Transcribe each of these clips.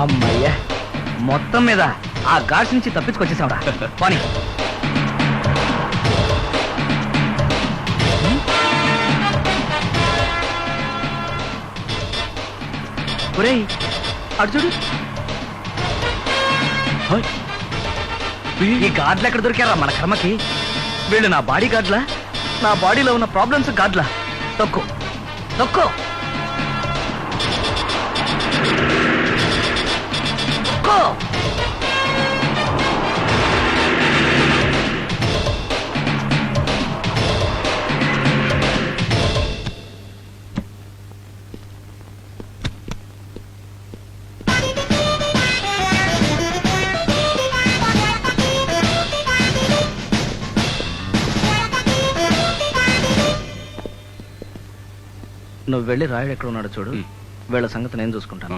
అమ్మయ్యా. మొత్తం మీద ఆ ఘాట్స్ నుంచి తప్పించుకొచ్చేసావురా. పోనీ. ఒరేయ్ అటు చూడు. ఈ గాడ్లు ఎక్కడ దొరికారా మన కర్మకి? వీళ్ళు నా బాడీ గాడ్లా? నా బాడీలో ఉన్న ప్రాబ్లమ్స్ గాడ్లా? తొక్కు. తొక్కు. నువ్వు వెళ్ళి రాయుడు ఎక్కడ ఉన్నాడో చూడు. వీళ్ళ సంగతి నేను చూసుకుంటాను.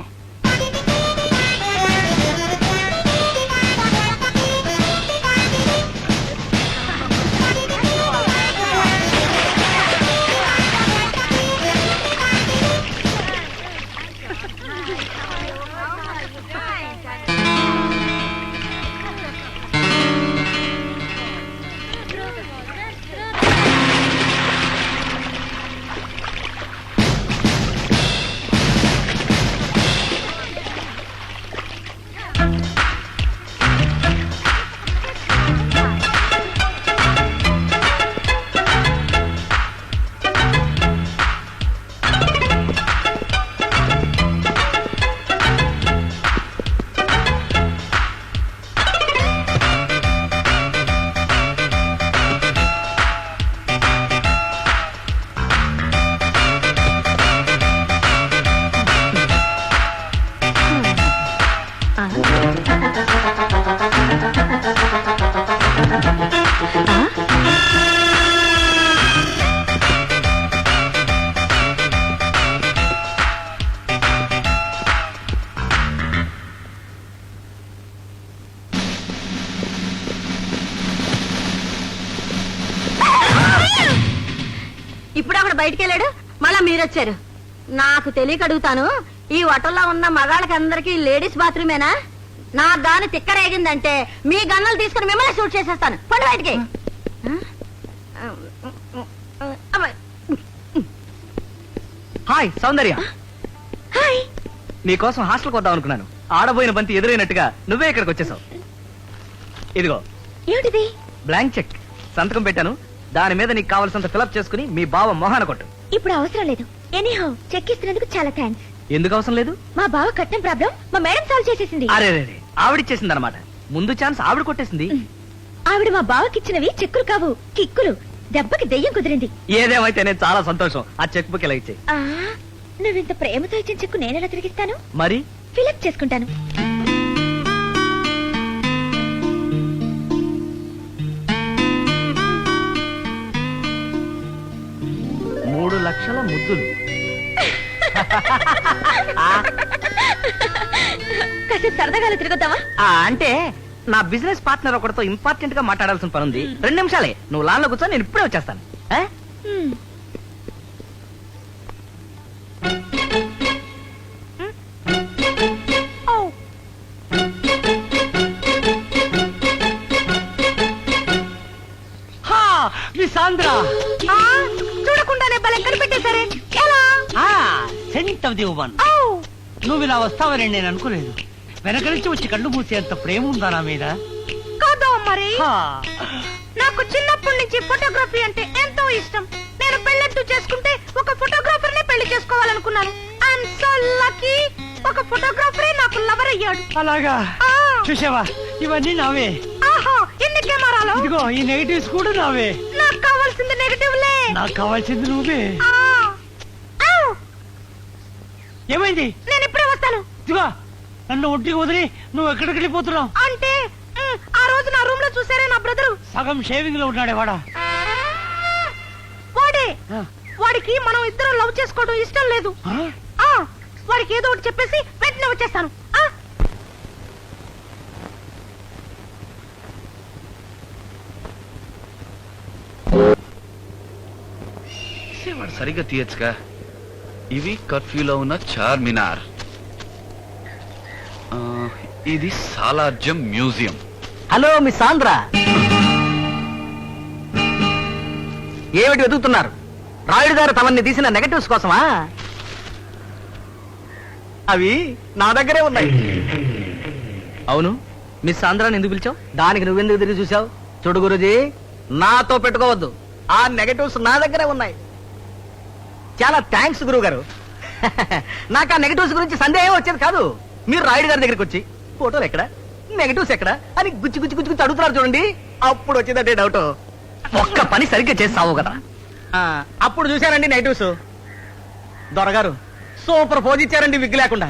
బయటికి వెళ్ళాడు మళ్ళా మీరొచ్చారు. నాకు తెలియక అడుగుతాను ఈ హోటల్లో ఉన్న మగాళ్ళకి అందరికి లేడీస్ బాత్రూమేనా? నా దాని తిక్కరేగిందంటే మీ గన్నలు తీసుకుని మిమ్మల్ని షూట్ చేసేస్తాను. పండు బయటికి. హాయ్ సౌందర్య. హాయ్. నీకోసం హాస్టల్కి వద్దాం అనుకున్నాను ఆడబోయిన బంతి ఎదురైనట్టుగా నువ్వే ఇక్కడికి వచ్చేసావు. ఇదిగో. ఏమిటిది? Blank cheque. సంతకం పెట్టాను. దాని మీద నీకు కావాల్సినంత ఫిలప్ చేసుకుని మీ బావ మొహాన కొట్టు. ఇప్పుడు అవసరం లేదు. ఎనీహౌ చెక్ ఇస్తున్నందుకు చాలా థ్యాంక్స్ ఎందుకు అవసరం లేదు? మా బావ కట్నం ప్రాబ్లం మా మేడం సాల్వ్ చేసేసింది. అరే రే ఆవిడిచ్చేసింది అనమాట ముందు ఛాన్స్ ఆవిడ కొట్టేసింది. ఆవిడ మా బావకిచ్చినవి చెక్కులు కావు కిక్కులు. దెబ్బకి దెయ్యం కుదిరింది. ఏదేమైతే నేను చాలా సంతోషం. ఆ చెక్ బుక్ ఇలా ఇచ్చే నువ్వింత ప్రేమతో ఇచ్చిన చెక్కు నేనెలా తిరిగిస్తాను? మరి? ఫిలప్ చేసుకుంటాను. ముద్దులు. కాసేపు సరదాగా తిరుగుతావా ఆ, అంటే నా బిజినెస్ పార్ట్నర్ ఒకటితో ఇంపార్టెంట్గా మాట్లాడాల్సిన పని ఉంది రెండు నిమిషాలే. నువ్వు లాన్లో కూర్చో నేను ఇప్పుడే వచ్చేస్తాను. ఆఫ్ ది ఉమన్ నువ్వు ఇలా వస్తావని నేను అనుకోలేదు. వెనక నుంచి వచ్చి కళ్ళు మూసేంత ప్రేమ ఉందా నా మీద? కాదా మరి. నాకు చిన్నప్పటి నుంచి ఫోటోగ్రఫీ అంటే ఎంతో ఇష్టం. నేను పెళ్ళంటూ చేసుకుంటే ఒక ఫోటోగ్రాఫర్ నే పెళ్ళి చేసుకోవాలనుకున్నాను. ఐఎమ్ సో లక్కీ ఒక ఫోటోగ్రాఫరే నాకు లవర్ అయ్యాడు. అలాగా? చూసావా? ఇవన్నీ నావే. ఆహా ఎన్ని కెమెరాలు? ఇదిగో ఈ నెగటివ్స్ కూడా నావే. నాకు కావాల్సింది నెగటివ్లే నాకు కావాల్సింది నువ్వే. ఏమైంది? నేను ఇప్పుడే వస్తాను. ఇదిగో నన్ను ఒంటికి వదిలి నువ్వు ఎక్కడికి వెళ్ళిపోతున్నావు అంటే ఉమ్, ఆ రోజు నా రూమ్లో చూసారే నా బ్రదరు. సగం షేవింగ్లో ఉన్నాడే వాడా? వాడే ఆ. వాడికి మనం ఇద్దరం లవ్ చేసుకోవడం ఇష్టం లేదు. ఆ? ఆ వాడికి ఏదో ఒకటి చెప్పేసి వెంటనే వచ్చేస్తాను. ఆ? వాడు సరిగ్గా తీయచ్చుగా? ఇవి కర్ఫ్యూలో ఉన్న చార్మినార్. ఇది Salar Jung museum. Hello miss Andhra. ఏమిటి వెతుకుతున్నారు? రాయుడు గారు తమన్ని తీసిన నెగటివ్స్ కోసమా? అవి నా దగ్గరే ఉన్నాయి. అవును మిస్ ఆంధ్రాని ఎందుకు పిలిచావు? దానికి నువ్వెందుకు తిరిగి చూసావు చూడు గురుజీ నాతో పెట్టుకోవద్దు. ఆ నెగటివ్స్ నా దగ్గరే ఉన్నాయి. చాలా థ్యాంక్స్ గురువు గారు నాకు ఆ నెగటివ్స్ గురించి సందేహం వచ్చేది కాదు. మీరు రాయుడు గారి దగ్గరికి వచ్చి ఫోటోలు ఎక్కడ? నెగటివ్స్ ఎక్కడ? అని గుచ్చి గుచ్చి గుచ్చి గుచ్చి అడుగుతున్నారు చూడండి. అప్పుడు వచ్చిందంటే డౌట్ ఒక్క పని సరిగ్గా చేస్తావు కదా అప్పుడు చూశానండి నెగటివ్స్ దొరగారు సూపర్ పోజ్ ఇచ్చారండి విగ్గు లేకుండా.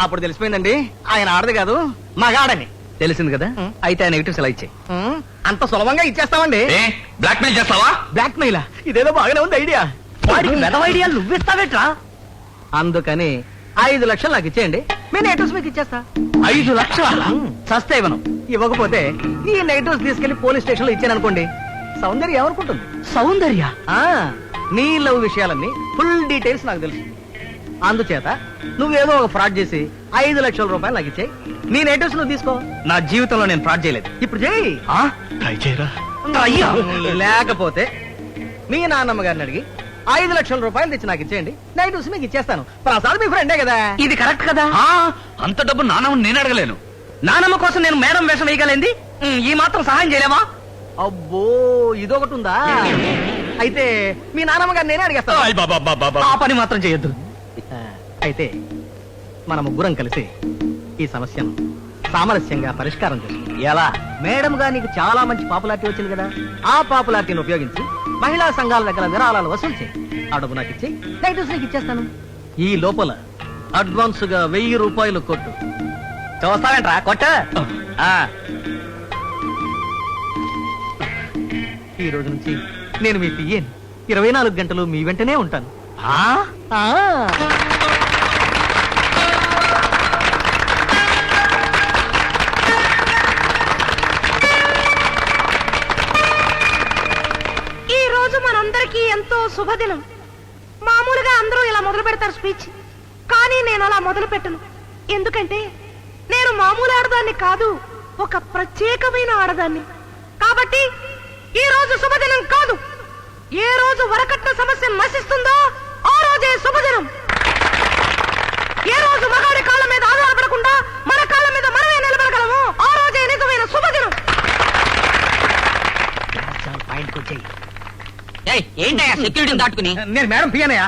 అప్పుడు తెలిసిపోయిందండి ఆయన ఆడదు కాదు మగాడని. తెలిసింది కదా? అయితే ఆ నెగటివ్స్ ఎలా ఇచ్చాయి? అంత సులభంగా ఇచ్చేస్తామండి. బ్లాక్ మెయిల్ చేస్తావా? బ్లాక్ మెయిల్ ఇదేదో బాగానే ఉంది ఐడియా. వాడికి మెదవ ఐడియా నువ్విస్తావేట్రా? అందుకని ఐదు లక్షలు నాకు ఇచ్చేయండి. మీ నెగటివ్స్ మీకు ఇచ్చేస్తా. ఐదు లక్షల? సస్తే ఇవ్వను ఇవ్వకపోతే ఈ నెగటివ్స్ తీసుకెళ్ళి పోలీస్ స్టేషన్లో ఇచ్చాను అనుకోండి సౌందర్య? ఏమనుకుంటుంది సౌందర్య నీ లవ్ విషయాలన్నీ ఫుల్ డీటెయిల్స్ నాకు తెలుసు. అందుచేత నువ్వేదో ఒక ఫ్రాడ్ చేసి ఐదు లక్షల రూపాయలు నాకు ఇచ్చేయి. నీ నెగటివ్స్ నువ్వు తీసుకో. నా జీవితంలో నేను ఫ్రాడ్ చేయలేదు. ఇప్పుడు చేయి. ట్రై చేయరా? అయ్యా! లేకపోతే మీ నాన్నమ్మ గారిని అడిగి ఐదు లక్షల రూపాయలు తెచ్చి నాకు ఇచ్చేయండి. నెగటివ్స్ మీకు ఇచ్చేస్తాను. ప్రసాద్ మీ ఫ్రెండే కదా? ఇది కరెక్ట్ కదా? ఆ, అంత డబ్బు నాన్నని నేను అడగలేను. నానమ్మ కోసం నేను మేడం వేషం వేయగలింది? ఈ మాత్రం సహాయం చేయలేవా అబ్బో ఇదొకటి ఉందా? అయితే మీ నానమ్మ గారు నేనే అడిగేస్తాను. ఆయ్ బాబా బాబా బాబా. ఆ పని మాత్రం చేయొద్దు. అయితే మన ముగ్గురం కలిసి ఈ సమస్యను సామరస్యంగా పరిష్కారం చేసుకుందాం. ఎలా? మేడం గా నీకు చాలా మంచి పాపులారిటీ వచ్చింది కదా. ఆ పాపులారిటీని ఉపయోగించి మహిళా సంఘాల దగ్గర విరాళాలు వసూలు చేయి. డబ్బు నాకు ఇచ్చి నెగటివ్స్ నీకు ఇచ్చేస్తాను. ఈ లోపల అడ్వాన్స్గా వెయ్యి రూపాయలు కొట్టు. చూస్తావేంట్రా కొట్ట. ఈ రోజు నుంచి నేను మీ పియ్యని ఇరవై నాలుగు గంటలు మీ వెంటనే ఉంటాను. ఆ? ఈరోజు మనందరికీ ఎంతో శుభదినం. మామూలుగా అందరూ ఇలా మొదలు పెడతారు స్పీచ్. కానీ నేను అలా మొదలు పెట్టను. ఎందుకంటే నేను మామూలు ఆడదాన్ని కాదు ఒక ప్రత్యేకమైన ఆడదాన్ని. కాబట్టి ఈ రోజు శుభదినం కాదు. ఏ రోజు వరకట్న సమస్య నశిస్తుందో ఆ రోజే శుభదినం ఏ రోజు మగాడి కాళ్ళ మీద ఆధారపడకుండా మన కాళ్ళ మీద మనమే నిలబడగలము ఆ రోజే నిజమైన శుభదినం చాలా పాయింట్కి వచ్చాయి ఏంటయ్యా సెక్యూరిటీని దాటుకుని. నేను మేడం పియ్యనయా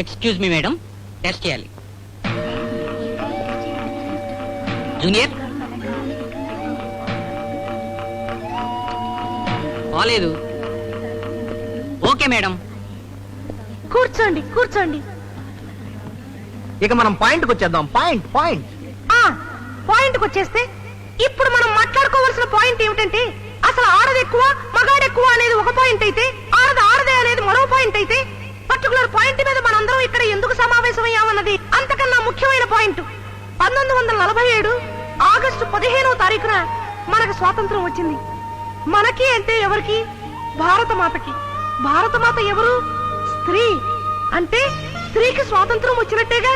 ఎక్స్క్యూజ్ మీ మేడం టెస్ట్ చేయాలి. జూనియర్? బాలేదు. Okay madam. కూర్చోండి కూర్చోండి. ఇక మనం పాయింట్కి వచ్చేద్దాం. Point point. ఆ పాయింట్ వచ్చేస్తే ఇప్పుడు మనం మాట్లాడుకోవాల్సిన పాయింట్ ఏమిటంటే అసలు ఆడది ఎక్కువ మగాడు ఎక్కువ అనేది ఒక పాయింట్ అయితే పాయింట్ అయితే పర్టికులర్ పాయింట్ మీద మనందరం ఇక్కడ ఎందుకు సమావేశమయ్యామన్నది అంతకన్నా ముఖ్యమైన పాయింట్. పంతొమ్మిది వందల నలభై ఏడు ఆగస్టు పదిహేనవ తారీఖున మనకు స్వాతంత్రం వచ్చింది. మనకి అంటే ఎవరికి? భారత మాతకి భారత మాత ఎవరు? స్త్రీ. అంటే స్త్రీకి స్వాతంత్రం వచ్చినట్టేగా?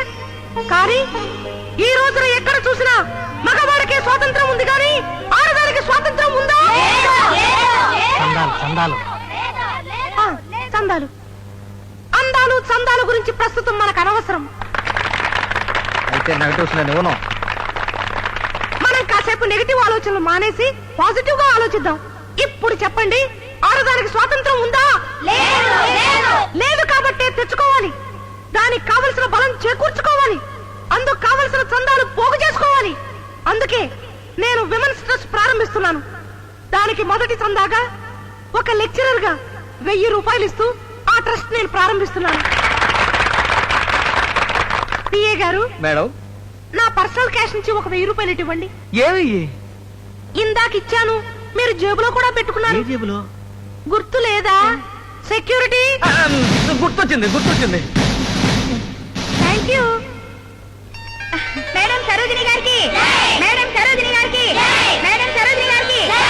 కానీ ఈ రోజున ఎక్కడ చూసినా మగవాడికి స్వాతంత్రం ఉంది కానీ ఆడదానికి స్వాతంత్రం ఉందా? చందాలు. అందాలు చందాల గురించి ప్రస్తుతం మనకు అనవసరం. అయితే నెగటివ్స్ నేను ఇవ్వను. మనం కాసేపు నెగిటివ్ ఆలోచనలు మానేసి పాజిటివ్గా ఆలోచిద్దాం. ఇప్పుడు చెప్పండి ఆడదానికి స్వాతంత్రం ఉందా? లేదు కాబట్టే తెచ్చుకోవాలి. దానికి కావలసిన బలం చేకూర్చుకోవాలి. అందుకు కావలసిన చందాలు పోగు చేసుకోవాలి. అందుకే నేను విమెన్స్ ట్రస్ట్ ప్రారంభిస్తున్నాను. దానికి మొదటి చందాగా ఒక లెక్చరర్గా వెయ్యి రూపాయలు ఇస్తూ ట్రస్ట్ నేను ప్రారంభిస్తున్నాను. పిఏ గారు మేడం. నా పర్సనల్ క్యాష్ నుంచి ఒక వెయ్యి రూపాయలు ఇటు ఇవ్వండి. ఏమి ఇందాక ఇచ్చాను మీరు జేబులో కూడా పెట్టుకున్నారు. జేబులో? గుర్తు లేదా? సెక్యూరిటీ? గుర్తొచ్చింది గుర్తొచ్చింది. Thank you. మేడం సరోజిని గారికి మేడం సరోజిని గారికి